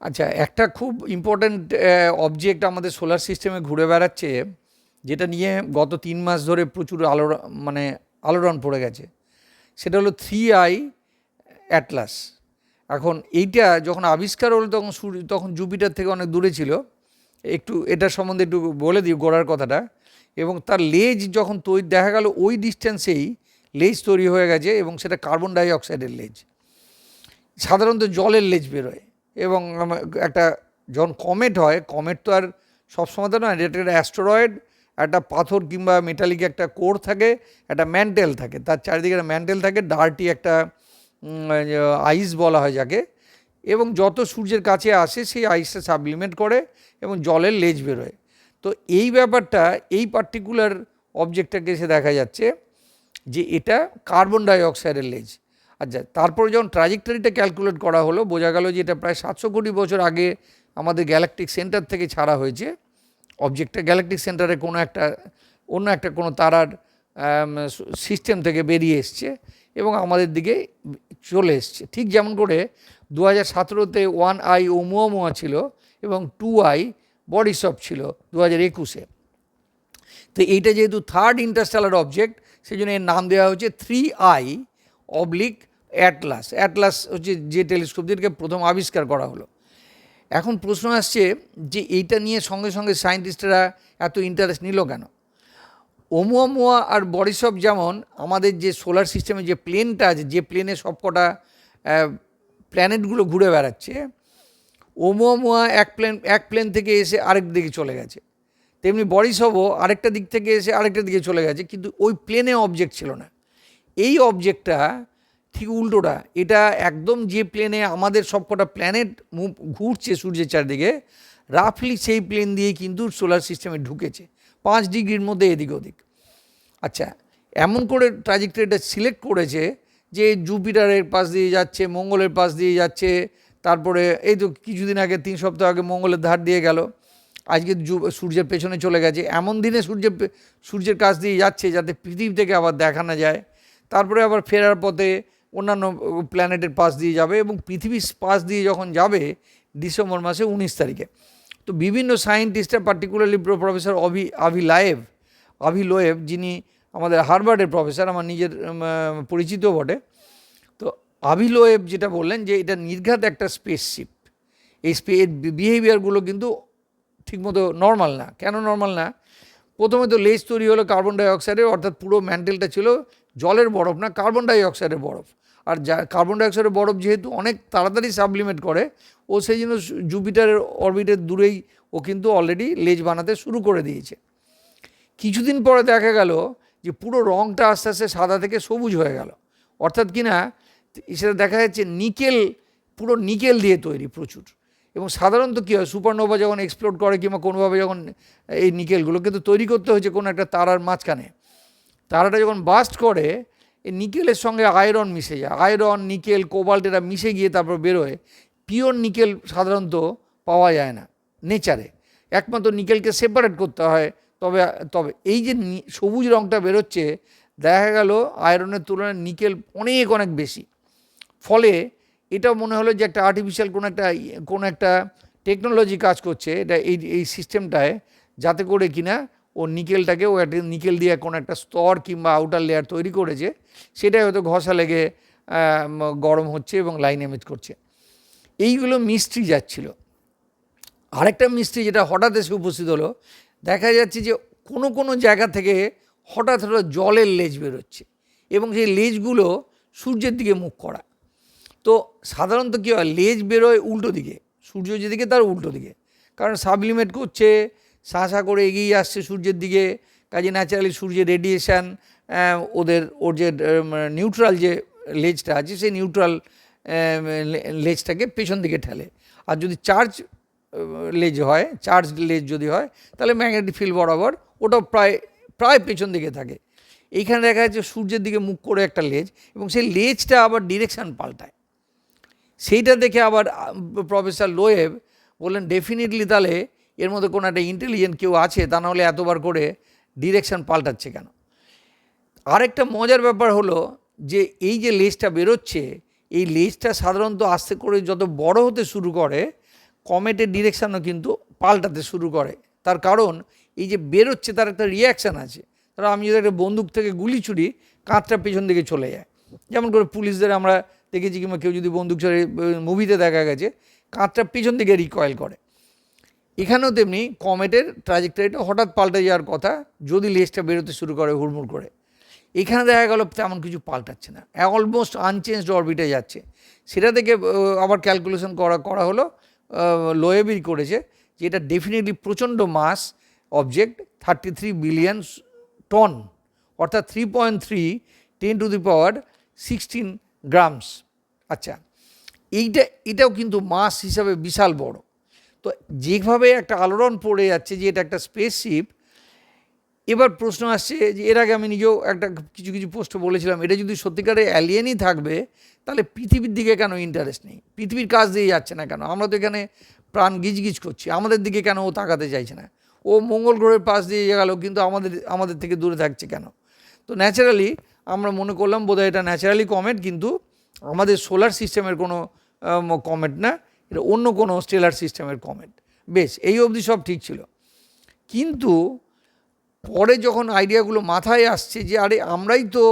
আচ্ছা একটা খুব ইম্পর্ট্যান্ট অবজেক্ট আমাদের সোলার সিস্টেমে ঘুরে বেড়াচ্ছে, যেটা নিয়ে গত তিন মাস ধরে প্রচুর আলো মানে আলোড়ন পড়ে গেছে, সেটা হলো থ্রি আই অ্যাটলাস এখন এইটা যখন আবিষ্কার হলো, তখন সূর্য, তখন জুপিটার থেকে অনেক দূরে ছিল, একটু এটার সম্বন্ধে একটু বলে দিই গোড়ার কথাটা, এবং তার লেজ যখন তৈরি, দেখা গেল ওই ডিস্টেন্সেই লেজ তৈরি হয়ে গেছে, এবং সেটা কার্বন ডাই অক্সাইডের লেজ। সাধারণত জলের লেজ বেরোয়। এবং একটা যখন কমেট হয় কমেট তো আর সবসময় তো নয়, এটা একটা অ্যাস্টেরয়েড একটা পাথর কিংবা মেটালিক একটা কোর থাকে, একটা ম্যান্টেল থাকে। তার চারিদিকে একটা ম্যান্টেল থাকে ডার্টি একটা আইস বলা হয় যাকে। এবং যত সূর্যের কাছে আসে, সেই আইসটা সাবলিমেট করে এবং জলের লেজ বেরোয়। তো এই ব্যাপারটা, এই পার্টিকুলার অবজেক্টটাকে এসে দেখা যাচ্ছে যে এটা কার্বন ডাই অক্সাইডের লেজ আচ্ছা তারপরে যখন ট্রাজেক্টরিটা ক্যালকুলেট করা হলো, বোঝা গেল যে এটা প্রায় সাতশো কোটি বছর আগে আমাদের গ্যালাকটিক সেন্টার থেকে ছাড়া হয়েছে। অবজেক্টটা গ্যালাকটিক সেন্টারে কোনো একটা, অন্য একটা কোনো তারার সিস্টেম থেকে বেরিয়ে এসছে এবং আমাদের দিকে চলে এসছে। ঠিক যেমন করে দু হাজার সতেরোতে ওয়ান আই ওমুয়ামুয়া ছিল এবং টু আই বডি বডিসপ ছিল দু হাজার একুশে। তো এইটা যেহেতু থার্ড ইন্টারস্টেলার অবজেক্ট সেই জন্য এর নাম দেওয়া হচ্ছে three I oblique Atlas Atlas হচ্ছে যে টেলিস্কোপ যেটাকে প্রথম আবিষ্কার করা হলো। এখন প্রশ্ন আসছে যে এইটা নিয়ে সঙ্গে সঙ্গে সায়েন্টিস্টরা এত ইন্টারেস্ট নিল কেন? ওমুয়ামুয়া আর বরিসব যেমন আমাদের যে সোলার সিস্টেমে যে প্লেনটা আছে, যে প্লেনে সবকটা প্ল্যানেটগুলো ঘুরে বেড়াচ্ছে, ওমুয়ামুয়া এক প্লেন এক প্লেন থেকে এসে আরেক দিকে চলে গেছে। তেমনি বরিসবও আরেকটা দিক থেকে এসে আরেকটা দিকে চলে গেছে, কিন্তু ওই প্লেনে অবজেক্ট ছিল না। এই অবজেক্টটা ঠিক উল্টোটা, এটা একদম যে প্লেনে আমাদের সবকটা প্ল্যানেট মুভ ঘুরছে সূর্যের চারদিকে রাফলি সেই প্লেন দিয়েই কিন্তু সোলার সিস্টেমে ঢুকেছে। পাঁচ ডিগ্রির মধ্যে এদিক ওদিক। আচ্ছা এমন করে ট্রাজেক্টরিটা সিলেক্ট করেছে যে জুপিটারের পাশ দিয়ে যাচ্ছে, মঙ্গলের পাশ দিয়ে যাচ্ছে, তারপরে এই তো কিছুদিন আগে, তিন সপ্তাহ আগে মঙ্গলের ধার দিয়ে গেল। আজকে সূর্যের পেছনে চলে গেছে। এমন দিনে সূর্যের সূর্যের কাছ দিয়ে যাচ্ছে যাতে পৃথিবী থেকে আবার দেখানো যায়। তারপরে আবার ফেরার পথে অন্যান্য প্ল্যানেটের পাশ দিয়ে যাবে এবং পৃথিবীর পাশ দিয়ে যখন যাবে ডিসেম্বর মাসে উনিশ তারিখে। তো বিভিন্ন সায়েন্টিস্টরা particularly professor Avi Avi Loeb Avi Loeb যিনি আমাদের হার্ভার্ডের প্রফেসর আমার নিজের পরিচিত বটে। তো আভি লোয়েভ যেটা বললেন যে এটা নির্ঘাত একটা স্পেসশিপ এই স্পে বিহেভিয়ারগুলো কিন্তু ঠিকমতো নর্মাল না। কেন নর্মাল না? প্রথমে তো লেজ তৈরি হলো কার্বন ডাই অক্সাইডের অর্থাৎ পুরো ম্যান্টেলটা ছিল জলের বরফ না কার্বন ডাই অক্সাইডের বরফ। আর যা কার্বন ডাই অক্সাইডের বরফ যেহেতু অনেক তাড়াতাড়ি সাবলিমেট করে, ও সেই জন্য জুপিটারের অরবিটের দূরেই ও কিন্তু অলরেডি লেজ বানাতে শুরু করে দিয়েছে। কিছুদিন পরে দেখা গেল যে পুরো রঙটা আস্তে আস্তে সাদা থেকে সবুজ হয়ে গেল। অর্থাৎ কি না, সেটা দেখা যাচ্ছে নিকেল, পুরো নিকেল দিয়ে তৈরি প্রচুর। এবং সাধারণত কী হয়, সুপারনোভা যখন এক্সপ্লোড করে কিংবা কোনোভাবে যখন এই নিকেলগুলো কিন্তু তৈরি করতে হয়েছে কোনো একটা তারার মাঝখানে। তারাটা যখন বাস্ট করে এই নিকেলের সঙ্গে আয়রন মিশে যায়। আয়রন, নিকেল, কোবাল্ট এরা মিশে গিয়ে তারপর বেরোয়। পিওর নিকেল সাধারণত পাওয়া যায় না নেচারে। একমাত্র নিকেলকে সেপারেট করতে হয়। তবে তবে এই যে সবুজ রঙটা বেরোচ্ছে, দেখা গেল আয়রনের তুলনায় নিকেল অনেক অনেক বেশি। ফলে এটা মনে হলো যে একটা আর্টিফিশিয়াল কোনো একটা কোনো একটা টেকনোলজি কাজ করছে। এটা এই এই সিস্টেমটায় যাতে করে কিনা ও নিকেলটাকে ও একটা নিকেল দিয়ে কোনো একটা স্তর কিংবা আউটার লেয়ার তৈরি করেছে, সেটাই হয়তো ঘষা লেগে গরম হচ্ছে এবং লাইন এমেজ করছে। এইগুলো মিস্ত্রি যাচ্ছিল। আরেকটা মিস্ত্রি যেটা হঠাৎ এসে উপস্থিত হলো, দেখা যাচ্ছে যে কোনো কোনো জায়গা থেকে হঠাৎ হঠাৎ জলের লেজ বেরোচ্ছে এবং সেই লেজগুলো সূর্যের দিকে মুখ করা। তো সাধারণত কী হয়, লেজ বেরোয় উল্টো দিকে, সূর্য যেদিকে তার উল্টো দিকে। কারণ সাবলিমেট করছে শাঁসা করে এগিয়ে আসছে সূর্যের দিকে। কাজে ন্যাচারালি সূর্যের রেডিয়েশান ওদের, ওর যে নিউট্রাল যে লেজটা আছে, সেই নিউট্রাল লেজটাকে পেছন দিকে ঠেলে। আর যদি চার্জ লেজ হয় চার্জ লেজ যদি হয়, তাহলে ম্যাগনেটিক ফিল্ড বরাবর ওটাও প্রায় প্রায় পেছন দিকে থাকে। এইখানে দেখা যাচ্ছে সূর্যের দিকে মুখ করে একটা লেজ এবং সেই লেজটা আবার ডিরেকশান পাল্টায়। সেইটা দেখে আবার প্রফেসর লোয়েব বললেন ডেফিনেটলি তাহলে এর মধ্যে কোনো একটা ইন্টেলিজেন্ট কেউ আছে, তা নাহলে এতবার করে ডিরেকশন পাল্টাচ্ছে কেন? আরেকটা মজার ব্যাপার হলো যে এই যে লেজটা বেরোচ্ছে, এই লেজটা সাধারণত আস্তে করে যত বড় হতে শুরু করে কমেটের ডিরেকশানও কিন্তু পাল্টাতে শুরু করে। তার কারণ, এই যে বেরোচ্ছে তার একটা রিয়াকশান আছে। ধরো আমি যদি একটা বন্দুক থেকে গুলি ছুড়ি কাঁচটা পেছন দিকে চলে যায়। যেমন করে পুলিশদের আমরা দেখেছি কিংবা কেউ যদি বন্দুক ছড়ে মুভিতে দেখা গেছে কাঁচটা পেছন দিকে রিকয়েল করে। এখানেও তেমনি কমেটের ট্রাজেক্টরিটা হঠাৎ পাল্টে যাওয়ার কথা যদি লেজটা বেরোতে শুরু করে, হুড়মুড় করে। এখানে দেখা গেল তেমন কিছু পাল্টাচ্ছে না। অলমোস্ট আনচেঞ্জড অরবিটে যাচ্ছে। সেটা থেকে আবার ক্যালকুলেশন করা করা হলো লোয়েবির করেছে যে এটা ডেফিনেটলি প্রচণ্ড mass object thirty three billion ton অর্থাৎ three point three ten to the power sixteen grams আচ্ছা এইটা, এটাও কিন্তু মাস হিসাবে বিশাল বড়। তো যেভাবে একটা আলোড়ন পড়ে যাচ্ছে যে এটা একটা স্পেসশিপ এবার প্রশ্ন আসছে যে এর আগে আমি নিজেও একটা কিছু কিছু পোস্ট বলেছিলাম, এটা যদি সত্যিকারে অ্যালিয়েনই থাকবে, তাহলে পৃথিবীর দিকে কেন ইন্টারেস্ট নেই? পৃথিবীর কাজ দিয়ে যাচ্ছে না কেন? আমরা তো এখানে প্রাণ গিজগিজ করছি, আমাদের দিকে কেন ও তাকাতে চাইছে না? ও মঙ্গল গ্রহের পাশ দিয়ে গেল, কিন্তু আমাদের আমাদের থেকে দূরে থাকছে কেন? তো ন্যাচারালি আমরা মনে করলাম বোধহয় এটা ন্যাচারালি কমেট কিন্তু আমাদের সোলার সিস্টেমের কোনো কমেট না। এটা অন্য কোনো স্টেলার সিস্টেমের কমেট বেশ, এই অবধি সব ঠিক ছিল। কিন্তু পরে যখন আইডিয়াগুলো মাথায় আসছে যে, আরে আমরাই তো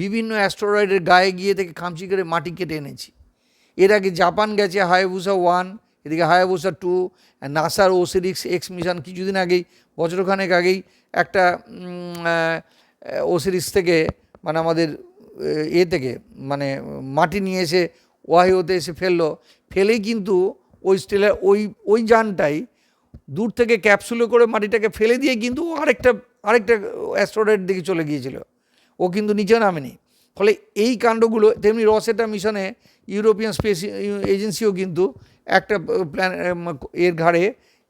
বিভিন্ন অ্যাস্ট্রয়েডের গায়ে গিয়ে থেকে খামচি করে মাটি কেটে এনেছি। এর আগে জাপান গেছে হায়াবুসা ওয়ান এদিকে হায়াবুসা টু নাসার ওসিরিক্স এক্স মিশন কিছুদিন আগেই, বছরখানেক আগেই একটা ওসিরিক্স থেকে মানে আমাদের এ থেকে মানে মাটি নিয়ে এসে ওয়াহিওতে এসে ফেলল। ফেলেই কিন্তু ওই স্টেলার ওই ওই যানটাই দূর থেকে ক্যাপসুলে করে মাটিটাকে ফেলে দিয়ে কিন্তু আরেকটা আরেকটা অ্যাস্ট্রয়েডের দিকে চলে গিয়েছিল। ও কিন্তু নিচে নামেনি। ফলে এই কাণ্ডগুলো, তেমনি রসেটা মিশনে ইউরোপিয়ান স্পেস এজেন্সিও কিন্তু একটা প্ল্যান এর ঘাড়ে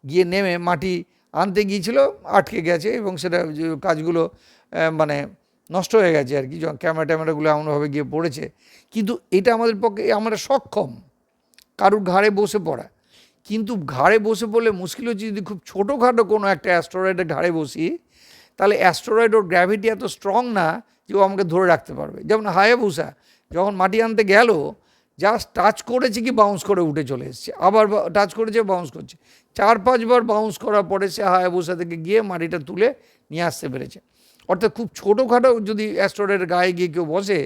গিয়ে নেমে মাটি আনতে গিয়েছিল, আটকে গেছে এবং সেটা কাজগুলো মানে নষ্ট হয়ে গেছে আর কি। ক্যামেরা ট্যামেরাগুলো এমনভাবে গিয়ে পড়েছে। কিন্তু এটা আমাদের পক্ষে, আমরা সক্ষম। কারুর ঘাড়ে বসে পড়া। কিন্তু ঘাড়ে বসে পড়লে মুশকিল হচ্ছে যদি খুব ছোটোখাটো কোনো একটা অ্যাস্ট্রয়েডের ঘাড়ে বসি, তাহলে অ্যাস্ট্রয়েড ওর গ্র্যাভিটি এত স্ট্রং না যে ও আমাকে ধরে রাখতে পারবে। যেমন হায়াবুসা যখন মাটি আনতে গেল, জাস্ট টাচ করেছে কি বাউন্স করে উঠে চলে এসছে। আবার টাচ করেছে, বাউন্স করছে। চার পাঁচবার বাউন্স করার পরে সে হায়াবুসা থেকে গিয়ে মাটিটা তুলে নিয়ে আসতে পেরেছে। অর্থাৎ খুব ছোটোখাটো যদি অ্যাস্ট্রয়েডের গায়ে গিয়ে কেউ বসে,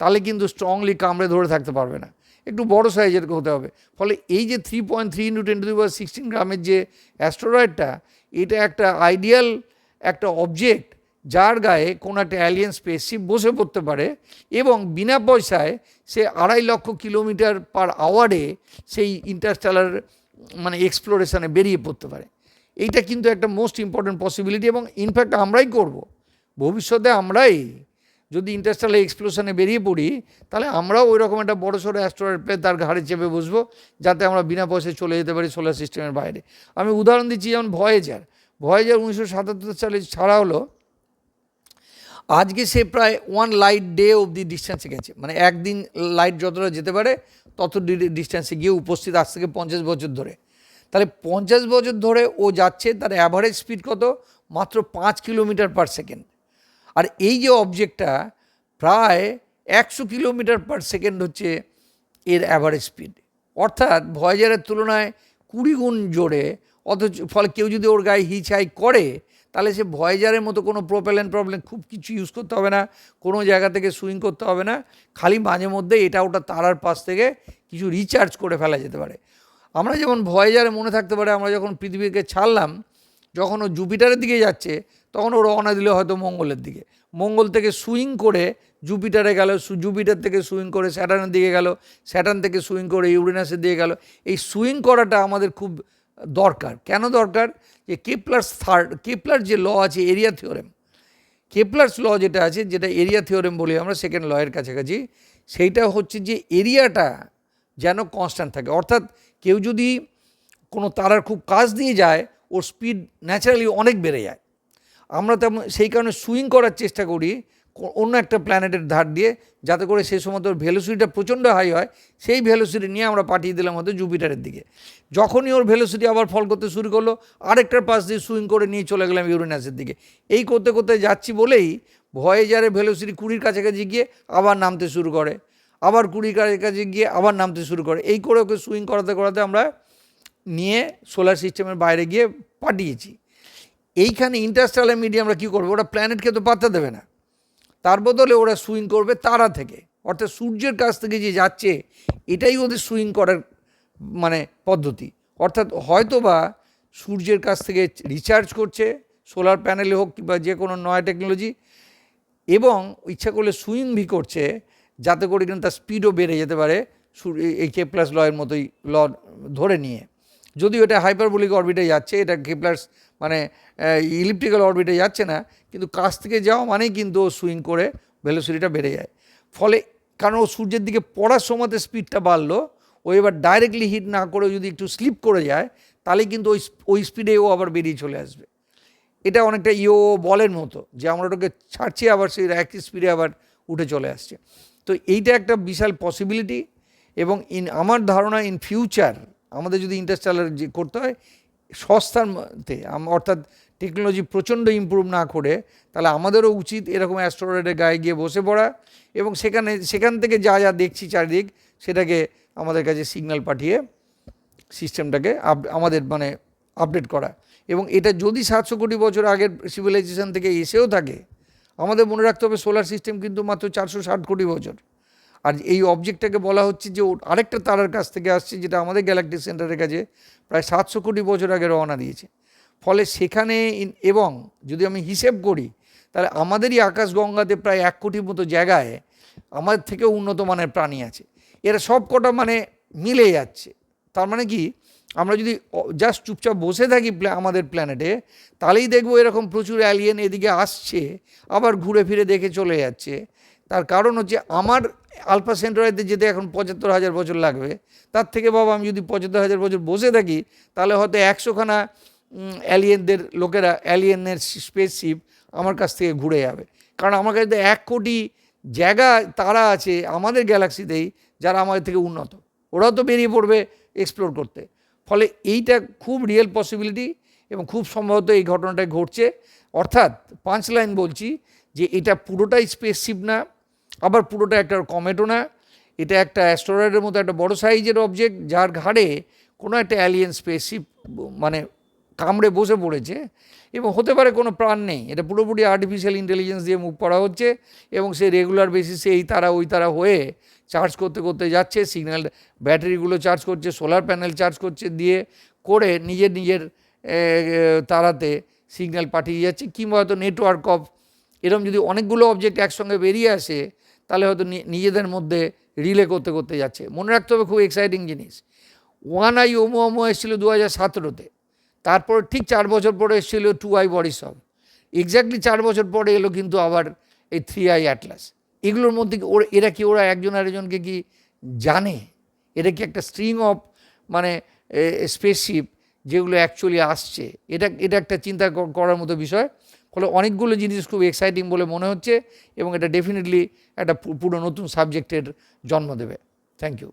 তাহলে কিন্তু স্ট্রংলি কামড়ে ধরে থাকতে পারবে না। একটু বড় সাইজের হতে হবে। ফলে এই যে three point three into ten to the sixteen গ্রামের যে অ্যাস্ট্রয়েডটা এটা একটা আইডিয়াল একটা অবজেক্ট যার গায়ে কোনো একটা অ্যালিয়েন স্পেসশিপ বসে পড়তে পারে এবং বিনা পয়সায় সে আড়াই লক্ষ কিলোমিটার পার আওয়ারে সেই ইন্টারস্টেলার মানে এক্সপ্লোরেশনে বেরিয়ে পড়তে পারে। এইটা কিন্তু একটা মোস্ট ইম্পর্ট্যান্ট পসিবিলিটি এবং ইনফ্যাক্ট আমরাই করব। ভবিষ্যতে আমরাই যদি ইন্টারস্টেলার এক্সপ্লোশনে বেরিয়ে পড়ি, তাহলে আমরাও ওই রকম একটা বড় সড়ো অ্যাস্ট্রয়েড প্লেন তার ঘাড়ে চেপে বসবো, যাতে আমরা বিনা পয়সায় চলে যেতে পারি সোলার সিস্টেমের বাইরে। আমি উদাহরণ দিচ্ছি যেমন ভয়েজার ভয়েজার উনিশশো সাতাত্তর সালে ছাড়া হলো, আজকে সে প্রায় ওয়ান লাইট ডে অবধি ডিস্টেন্সে গেছে। মানে একদিন লাইট যতটা যেতে পারে, তত ডিস্টেন্সে গিয়ে উপস্থিত আজ থেকে পঞ্চাশ বছর ধরে। তাহলে পঞ্চাশ বছর ধরে ও যাচ্ছে, তার অ্যাভারেজ স্পিড কত? মাত্র পাঁচ কিলোমিটার পার সেকেন্ড আর এই যে অবজেক্টটা প্রায় একশো কিলোমিটার পার সেকেন্ড হচ্ছে এর অ্যাভারেজ স্পিড অর্থাৎ ভয়েজারের তুলনায় কুড়ি গুণ জোরে, অথচ ফলে কেউ যদি ওর গায়ে হিচ হাই করে, তাহলে সে ভয়েজারের মতো কোনো প্রোপেলেন প্রবলেম খুব কিছু ইউজ করতে হবে না, কোনো জায়গা থেকে সুইং করতে হবে না, খালি মাঝে মধ্যে এটা ওটা তারার পাশ থেকে কিছু রিচার্জ করে ফেলা যেতে পারে। আমরা যেমন ভয়েজারে মনে থাকতে পারে, আমরা যখন পৃথিবীকে ছাড়লাম যখন ও জুপিটারের দিকে যাচ্ছে, তখন ও রওনা দিল হয়তো মঙ্গলের দিকে। মঙ্গল থেকে সুইং করে জুপিটারে গেল জুপিটার থেকে সুইং করে স্যাটার্নের দিকে গেল, স্যাটার্ন থেকে সুইং করে ইউরেনাসের দিকে গেল। এই সুইং করাটা আমাদের খুব দরকার। কেন দরকার? যে কেপলার্স থার্ড কেপলার যে ল আছে, এরিয়া থিওরেম, কেপলার্স ল যেটা আছে, যেটা এরিয়া থিওরেম বলি আমরা সেকেন্ড লয়ের কাছাকাছি, সেইটা হচ্ছে যে এরিয়াটা যেন কনস্ট্যান্ট থাকে। অর্থাৎ কেউ যদি কোনো তারার খুব কাজ দিয়ে যায় ওর স্পিড ন্যাচারালি অনেক বেড়ে যায়। আমরা তেমন সেই কারণে সুইং করার চেষ্টা করি অন্য একটা প্ল্যানেটের ধার দিয়ে, যাতে করে সেই সময় তোর ভেলোসিটিটা প্রচণ্ড হাই হয়, সেই ভেলোসিটি নিয়ে আমরা পাঠিয়ে দিলাম হয়তো জুপিটারের দিকে। যখনই ওর ভেলোসিটি আবার ফল করতে শুরু করল, আরেকটার পাশ দিয়ে সুইং করে নিয়ে চলে গেলাম ইউরেনাসের দিকে। এই করতে করতে যাচ্ছি বলেই ভয়েজারের ভেলোসিটি কুড়ির কাছাকাছি গিয়ে আবার নামতে শুরু করে। আবার কুড়ির কাছাকাছি গিয়ে আবার নামতে শুরু করে। এই করে ওকে সুইং করাতে করাতে আমরা নিয়ে সোলার সিস্টেমের বাইরে গিয়ে পাঠিয়েছি। এইখানে ইন্টারস্টেলার মিডিয়া আমরা কী করব? ওরা প্ল্যানেটকে তো পাত্তা দেবে না। তার বদলে ওরা সুইং করবে তারা থেকে। অর্থাৎ সূর্যের কাছ থেকে যে যাচ্ছে, এটাই ওদের সুইং করার মানে পদ্ধতি। অর্থাৎ হয়তো বা সূর্যের কাছ থেকে রিচার্জ করছে সোলার প্যানেলে হোক কিংবা যে কোনো নয়া টেকনোলজি এবং ইচ্ছা করলে সুইং ভি করছে, যাতে করে কিন্তু তার স্পিডও বেড়ে যেতে পারে এই কে প্লাস লয়ের মতোই ল ধরে নিয়ে। যদিও এটা হাইপারবোলিক অরবিটে যাচ্ছে, এটা কে প্লাস মানে ইলিপ্টিক্যাল অরবিটে যাচ্ছে না, কিন্তু কাছ থেকে যাওয়া মানেই কিন্তু সুইং করে ভেলোসিটিটা বেড়ে যায়। ফলে কারণ ও সূর্যের দিকে পড়ার সময়তে স্পিডটা বাড়লো, ও এবার ডাইরেক্টলি হিট না করে যদি একটু স্লিপ করে যায়, তাহলে কিন্তু ওই ওই স্পিডে ও আবার বেরিয়ে চলে আসবে। এটা অনেকটা ইও বলের মতো যে আমরা ওটাকে ছাড়ছি, আবার সেই একই স্পিডে আবার উঠে চলে আসছে। তো এইটা একটা বিশাল পসিবিলিটি এবং ইন আমার ধারণা ইন ফিউচার আমাদের যদি ইন্টারস্টেলার যে করতে হয়, সস্তার মধ্যে অর্থাৎ টেকনোলজি প্রচণ্ড ইমপ্রুভ না করে, তাহলে আমাদেরও উচিত এরকম অ্যাস্ট্রয়েডের গায়ে গিয়ে বসে পড়া এবং সেখানে, সেখান থেকে যা যা দেখছি চারিদিক, সেটাকে আমাদের কাছে সিগন্যাল পাঠিয়ে সিস্টেমটাকে আপ আমাদের মানে আপডেট করা। এবং এটা যদি সাতশো কোটি বছর আগের সিভিলাইজেশন থেকে এসেও থাকে, আমাদের মনে রাখতে হবে সোলার সিস্টেম কিন্তু মাত্র চারশো ষাট কোটি বছর। আর এই অবজেক্টটাকে বলা হচ্ছে যে আরেকটা তারার কাছ থেকে আসছে যেটা আমাদের গ্যালাক্টিক সেন্টারের কাছে প্রায় সাতশো কোটি বছর আগে রওনা দিয়েছে। ফলে সেখানে এবং যদি আমি হিসেব করি, তাহলে আমাদেরই আকাশগঙ্গাতে প্রায় এক কোটির মতো জায়গায় আমাদের থেকেও উন্নত মানের প্রাণী আছে। এরা সব কটা মানে মিলে যাচ্ছে। তার মানে কি? আমরা যদি জাস্ট চুপচাপ বসে থাকি আমাদের প্ল্যানেটে তাহলেই দেখব এরকম প্রচুর অ্যালিয়েন এদিকে আসছে, আবার ঘুরে ফিরে দেখে চলে যাচ্ছে। তার কারণ হচ্ছে আমার আলফা সেন্টারাইতে যেতে এখন পঁচাত্তর হাজার বছর লাগবে, তার থেকে বাবা আমি যদি পঁচাত্তর হাজার বছর বসে থাকি, তাহলে হয়তো একশোখানা অ্যালিয়েনদের লোকেরা অ্যালিয়েনের স্পেসশিপ আমার কাছ থেকে ঘুরে যাবে। কারণ আমার কাছে এক কোটি জায়গা তারা আছে আমাদের গ্যালাক্সিতেই যারা আমাদের থেকে উন্নত। ওরাও তো বেরিয়ে পড়বে এক্সপ্লোর করতে। ফলে এইটা খুব রিয়েল পসিবিলিটি এবং খুব সম্ভবত এই ঘটনাটাই ঘটছে। অর্থাৎ পাঁচ লাইন বলছি যে এটা পুরোটাই স্পেসশিপ না আবার পুরোটা একটা কমেটো না, এটা একটা অ্যাস্ট্রয়েডের মতো একটা বড় সাইজের অবজেক্ট যার ঘাড়ে কোনো একটা অ্যালিয়েন স্পেসশিপ মানে কামড়ে বসে পড়েছে এবং হতে পারে কোনো প্রাণ নেই। এটা পুরোপুরি আর্টিফিশিয়াল ইন্টেলিজেন্স দিয়ে মুভ করা হচ্ছে এবং সে রেগুলার বেসিসে এই তারা ওই তারা হয়ে চার্জ করতে করতে যাচ্ছে সিগন্যাল ব্যাটারিগুলো চার্জ করছে সোলার প্যানেল চার্জ করছে দিয়ে করে নিজের নিজের তারাতে সিগন্যাল পাঠিয়ে যাচ্ছে কিংবা হয়তো নেটওয়ার্ক অফ এরকম যদি অনেকগুলো অবজেক্ট একসঙ্গে বেরিয়ে আসে, তাহলে হয়তো নিজেদের মধ্যে রিলে করতে করতে যাচ্ছে। মনে রাখতে হবে খুব এক্সাইটিং জিনিস। ওয়ান আই ওমো ওমো এসেছিল দু হাজার সতেরোতে। তারপর ঠিক চার বছর পরে এসেছিল টু আই বডিসব এক্স্যাক্টলি চার বছর পরে এলো কিন্তু আবার এই থ্রি আই অ্যাটলাস এগুলোর মধ্যে কি ওরা, এরা কি ওরা একজন আরেকজনকে কি জানে? এটা কি একটা স্ট্রিং অফ মানে স্পেসশিপ যেগুলো অ্যাকচুয়ালি আসছে? এটা এটা একটা চিন্তা করার মতো বিষয়। ফলে অনেকগুলো জিনিস খুব এক্সাইটিং বলে মনে হচ্ছে এবং এটা ডেফিনেটলি একটা পুরো নতুন সাবজেক্টের জন্ম দেবে। Thank you